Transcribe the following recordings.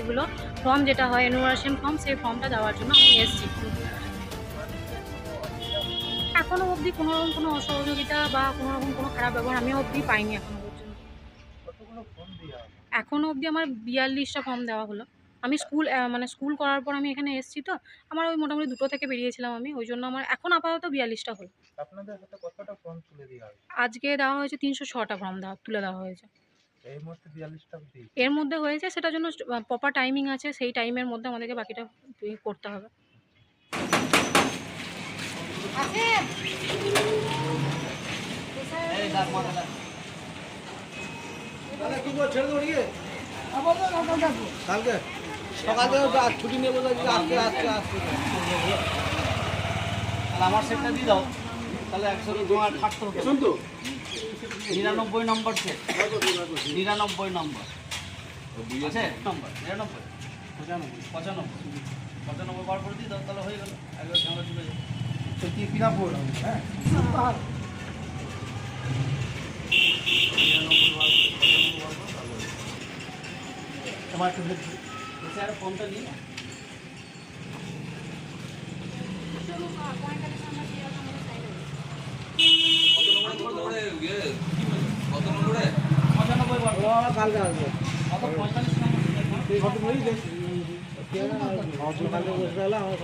যেগুলো ফর্ম যেটা হয় এনুমারেশন ফর্ম সেই ফর্মটা দেওয়ার জন্য আমি এসেছি। এখনও অবধি কোনোরকম কোনো অসহযোগিতা বা কোনো রকম কোনো খারাপ ব্যবহার আমি অবধি পাইনি এখনও পর্যন্ত। কতগুলো ফোন দেওয়া হবে এখনও অবধি আমার বিয়াল্লিশটা ফর্ম দেওয়া হলো। আমি স্কুল মানে স্কুল করার পর আমি এখানে এসেছি তো আমার ওই মোটামুটি দুটো থেকে বেরিয়েছিলাম আমি ওই জন্য আমার এখন আপাতত বিয়াল্লিশটা হলো। আজকে দেওয়া হয়েছে তিনশো ছটা ফর্ম দেওয়া তুলে দেওয়া হয়েছে। এর মধ্যে হয়েছে সেটার জন্য প্রপার টাইমিং আছে সেই টাইমের মধ্যে আমাদেরকে বাকিটা করতে হবে। কালকে? ছুটি আজকে আমার সেটটা দিয়ে দাও। তাহলে একশো তোমার খাটতে হবে শুনতো? নিরানব্বই নম্বর সেট নিরানব্বই নম্বর। আছে? নম্বর। নিরানব্বই? পঁচানব্বই। পঁচানব্বই। পঁচানব্বই বার করে দাও তাহলে হয়ে গেল। একবার ঝামেলা চলে যাবে। তো কি কিনা পড়ল হ্যাঁ? তারপরে তোমার একটু ফোনটা নিয়ে নাও। পঁচানব্বই বার করে। কালকে আসবে কত পঁয়তাল্লিশ নম্বর set না? তুই কত বলি দেখ কালকে বসে গেলে আমার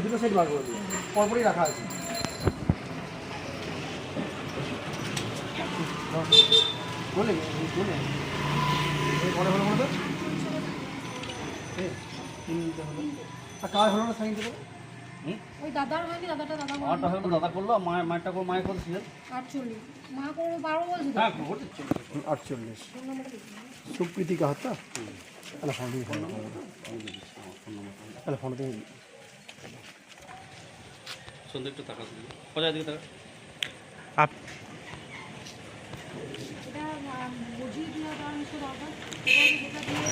দুটো সেট বার করে দিই পরপরই রাখা আছে। বলে বলে। পরে হলো আর কার হলো না সাইন দেবো হুম? ওই দাদার হয়নি দাদাটা দাদা আমারটা দাদা করল মায়ের মায়েরটা করে মায়ের করেছিলেন? আটচল্লিশ। মা করব বারো বলছি হ্যাঁ আটচল্লিশ। সুপ্রীতিকা হত্যা তাহলে ফোন দিয়ে ফোন তাহলে ফোন দিয়ে সন্ধ্যে একটু টাকা দিল কোথায় দিকে টাকা এটা বুঝিয়ে দেওয়া দেওয়ার নিশ্চয় দরকার এবার যেটা দিয়ে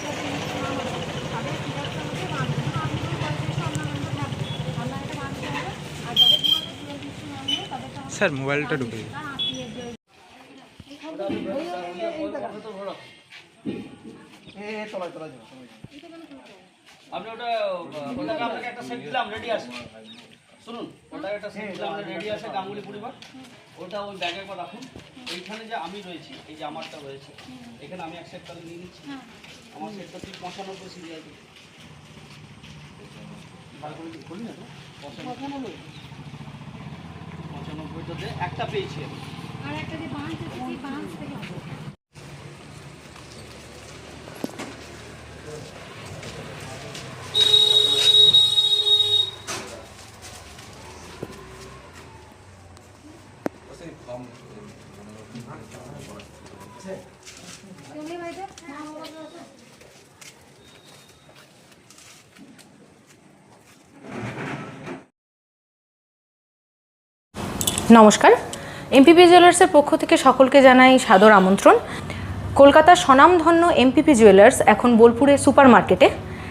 তাদের ঠিক আছে হচ্ছে বাঁধবে আমি হবে আর যাদের কিছু স্যার মোবাইলটা ঢুকে যাও আপনি ওটা ওটাকে আপনাকে একটা সেট দিলাম রেডি আছে শুনুন ওটাকে একটা সেট দিলাম রেডি আছে গাঙ্গুলি পরিবার ওটা ওই ব্যাগে একবার রাখুন এইখানে যে আমি রয়েছি এই যে আমারটা রয়েছে এখানে আমি এক একটা নিয়ে নিচ্ছি। আমার সেটটা তুই পঁচানব্বই সিরিয়াল ভালো করে করলি না তো? পঁচানব্বই। পঁচানব্বইটাতে একটা পেয়েছি। আমি আর একটা যে বাঁধ আছে সেই বাঁধ থেকে তুমি ভাইটা মা বাবা আছে নমস্কার। এমপিপি জুয়েলার্সের পক্ষ থেকে সকলকে জানাই সাদর আমন্ত্রণ। কলকাতার স্বনামধন্য এমপিপি জুয়েলার্স এখন বোলপুরে সুপার মার্কেটে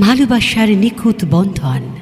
ভালোবাসার নিখুঁত বন্ধন।